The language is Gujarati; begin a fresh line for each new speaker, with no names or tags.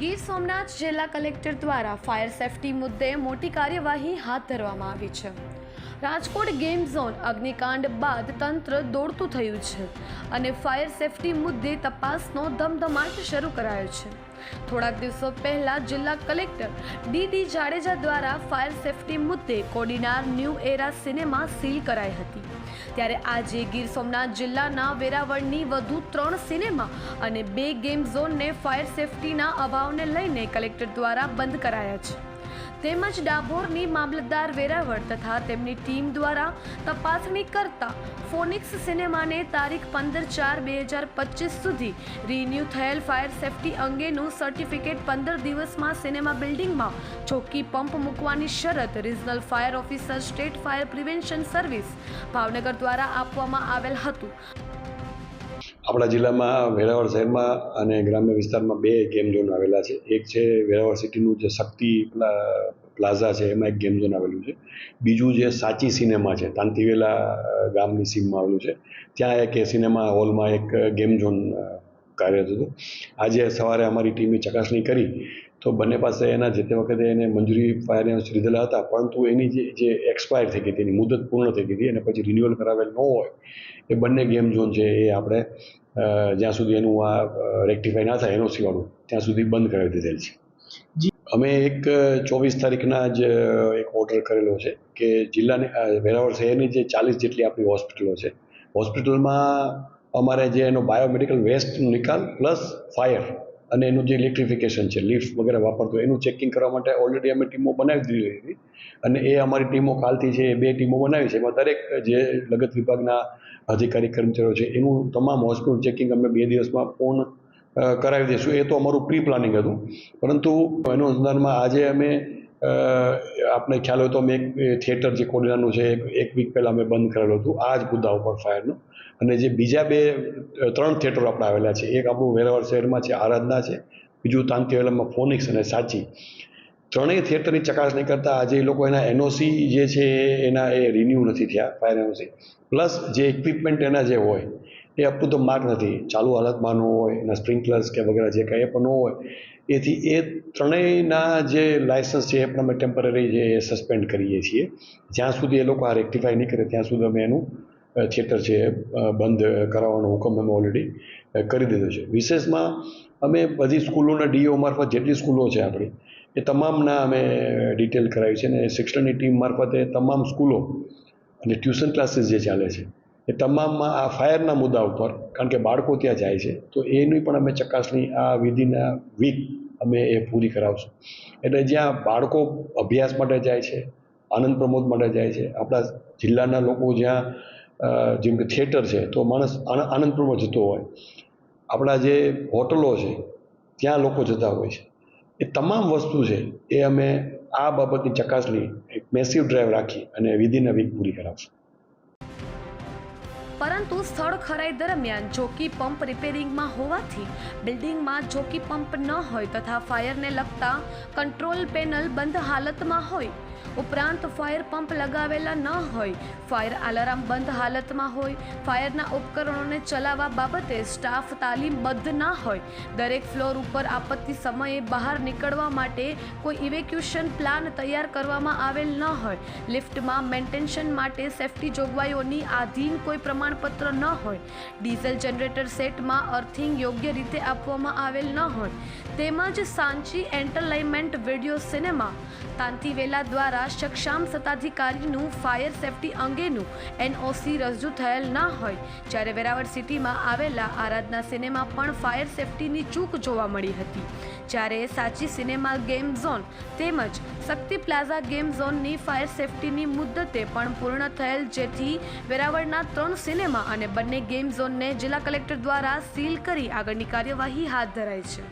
ગીર સોમનાથ જિલ્લા કલેક્ટર દ્વારા ફાયર સેફટી મુદ્દે મોટી કાર્યવાહી હાથ ધરવામાં આવી છે. રાજકોટ ગેમ ઝોન અગ્નિકાંડ બાદ તંત્ર દોડતું થયું છે અને ફાયર સેફટી મુદ્દે તપાસનો ધમધમાટ શરૂ કરાયો છે. થોડાક દિવસો પહેલા જિલ્લા કલેક્ટર ડી ડી જાડેજા દ્વારા ફાયર સેફટી મુદ્દે Kodinar new era cinema seal કરાઈ હતી. ત્યારે આજે ગીર સોમનાથ જિલ્લાના વેરાવળની વધુ ત્રણ સિનેમા અને બે ગેમ ઝોનને ફાયર સેફટીના અભાવને લઈને કલેક્ટર દ્વારા બંધ કરાયા છે. તેમજ ડાભોરની મામલતદાર વેરાવળ તથા તેમની ટીમ દ્વારા તપાસણી કરતા ફોનિક્સ સિનેમાને તારીખ પંદર ચાર બે હજાર પચીસ સુધી રિન્યૂ થયેલ ફાયર સેફટી અંગેનું સર્ટિફિકેટ પંદર દિવસમાં સિનેમા બિલ્ડિંગમાં ચોખ્ખી પંપ મૂકવાની શરત regional fire officer state fire prevention service Bhavnagar દ્વારા આપવામાં આવેલ હતું.
આપણા જિલ્લામાં વેરાવળ શહેરમાં અને ગ્રામ્ય વિસ્તારમાં બે ગેમ ઝોન આવેલા છે. એક છે વેરાવળ સિટીનું જે શક્તિ પ્લા- પ્લાઝા છે, એમાં એક ગેમ ઝોન આવેલું છે. બીજું જે સાચી સિનેમા છે, તાંતીવેલા ગામની સીમમાં આવેલું છે. ત્યાં એક એ સિનેમા હોલમાં એક ગેમ ઝોન કાર્યરત હતું આજે સવારે અમારી ટીમે ચકાસણી કરી તો બંને પાસે એના જે તે વખતે એને મંજૂરી ફાયર એનઓસી લીધેલા હતા પરંતુ એની જે જે એક્સપાયર થઈ ગઈ હતી એની મુદત પૂર્ણ થઈ ગઈ હતી અને પછી રિન્યુઅલ કરાવેલ ન હોય એ બંને ગેમ ઝોન છે એ આપણે જ્યાં સુધી એનું આ રેક્ટિફાઈ ના થાય એનઓસી વાળું ત્યાં સુધી બંધ કરાવી દીધેલ છે. અમે એક ચોવીસ તારીખના જ એક ઓર્ડર કરેલો છે કે જિલ્લાની વેરાવળ શહેરની જે ચાલીસ જેટલી આપણી હોસ્પિટલો છે. હોસ્પિટલમાં અમારે જે એનો બાયોમેડિકલ વેસ્ટનો નિકાલ પ્લસ ફાયર અને એનું જે ઇલેક્ટ્રિફિકેશન છે લિફ્ટ વગેરે વાપરતો એનું ચેકિંગ કરવા માટે ઓલરેડી અમે ટીમો બનાવી દીધી હતી. અને એ અમારી ટીમો કાલથી છે એ બે ટીમો બનાવી છે, એમાં દરેક જે લગત વિભાગના અધિકારી કર્મચારીઓ છે, એનું તમામ હોસ્પિટલ ચેકિંગ અમે બે દિવસમાં પૂર્ણ કરાવી દઈશું. એ તો અમારું પ્રી પ્લાનિંગ હતું. પરંતુ એનું અનુસંધાનમાં આજે અમે આપને ખ્યાલ હોય તો અમે એક થિયેટર જે કોડીનારનું છે, એક વીક પહેલાં અમે બંધ કરેલું હતું, આ જ મુદ્દા ઉપર ફાયરનું અને જે બીજા બે ત્રણ થિયેટરો આપણે આવેલા છે, એક આપણું વેરાવળ શહેરમાં છે, આરાધના છે, બીજું તાંતીવેલામાં ફોનિક્સ અને સાચી. ત્રણેય થિયેટરની ચકાસણી કરતાં આજે એ લોકો એના એનઓસી જે છે, એના એ રિન્યૂ નથી થયા ફાયર એનઓસી. પ્લસ જે ઇક્વિપમેન્ટ એના જે હોય એ અપ ટુ ધ માર્ક નથી. ચાલુ હાલતમાં ન હોય, એના સ્પ્રિંકલર્સ કે વગેરે જે કંઈ પણ ન હોય, એથી એ ત્રણેયના જે લાયસન્સ છે, એ પણ અમે ટેમ્પરરી જે સસ્પેન્ડ કરીએ છીએ. જ્યાં સુધી એ લોકો આ રેક્ટિફાઈ નહીં કરે, ત્યાં સુધી અમે એનું થિયેટર છે બંધ કરાવવાનો હુકમ અમે ઓલરેડી કરી દીધો છે. વિશેષમાં અમે બધી સ્કૂલોના ડીઓ મારફત, જેટલી સ્કૂલો છે આપણી, એ તમામના અમે ડિટેલ કરાવી છે અને શિક્ષણની ટીમ મારફતે તમામ સ્કૂલો અને ટ્યુશન ક્લાસીસ જે ચાલે છે એ તમામમાં આ ફાયરના મુદ્દા ઉપર, કારણ કે બાળકો ત્યાં જાય છે, તો એની પણ અમે ચકાસણી આ વિધિના વીક અમે એ પૂરી કરાવશું. એટલે જ્યાં બાળકો અભ્યાસ માટે જાય છે, આનંદ પ્રમોદ માટે જાય છે, આપણા જિલ્લાના લોકો જ્યાં જેમ કે થિયેટર છે, તો માણસ આન- આનંદ પ્રમોદ જતો હોય. આપણા જે હોટલો છે, ત્યાં લોકો જતા હોય છે. એ તમામ વસ્તુ છે, એ અમે આ બાબતની ચકાસણી, એક મેસિવ ડ્રાઈવ રાખી અને વિધિના વીક પૂરી કરાવશું.
પરંતુ સ્થળ ખરાઈ દરમિયાન જોકી પંપ રિપેરિંગમાં હોવાથી બિલ્ડિંગમાં જોકી પંપ ન હોય તથા ફાયરને લગતા કંટ્રોલ પેનલ બંધ હાલતમાં હોય, ઉપરાંત ફાયર પંપ લગાવેલા ન હોય, ફાયર અલાર્મ બંધ હાલતમાં હોય, ફાયરના ઉપકરણોને ચલાવવા બાબતે સ્ટાફ તાલીમબદ્ધ ના હોય, દરેક ફ્લોર ઉપર આપત્તિ સમયે બહાર નીકળવા માટે કોઈ ઇવેક્યુશન પ્લાન તૈયાર કરવામાં આવેલ ન હોય, લિફ્ટમાં મેન્ટેન્શન માટે સેફટી જોગવાઈઓની આધીન કોઈ પ્રમાણપત્ર ન હોય, ડીઝલ જનરેટર સેટમાં અર્થિંગ યોગ્ય રીતે આપવામાં આવેલ ન હોય, તેમજ સાંચી એન્ટરલાઇનમેન્ટ વીડિયો સિનેમા, તાંતીવેલા દ્વારા સક્ષમ સત્તાધિકારીનું ફાયર સેફટી અંગેનું એનઓસી રજૂ થયેલ ન હોય, જ્યારે વેરાવળ સિટીમાં આવેલા આરાધના સિનેમા પણ ફાયર સેફટીની ચૂક જોવા મળી હતી. જ્યારે સાચી સિનેમા ગેમ ઝોન તેમજ શક્તિ પ્લાઝા ગેમ ઝોનની ફાયર સેફટીની મુદ્દતે પણ પૂર્ણ થયેલ, જેથી વેરાવળના ત્રણ સિનેમા અને બંને ગેમ ઝોનને જિલ્લા કલેક્ટર દ્વારા સીલ કરી આગળની કાર્યવાહી હાથ ધરાઈ છે.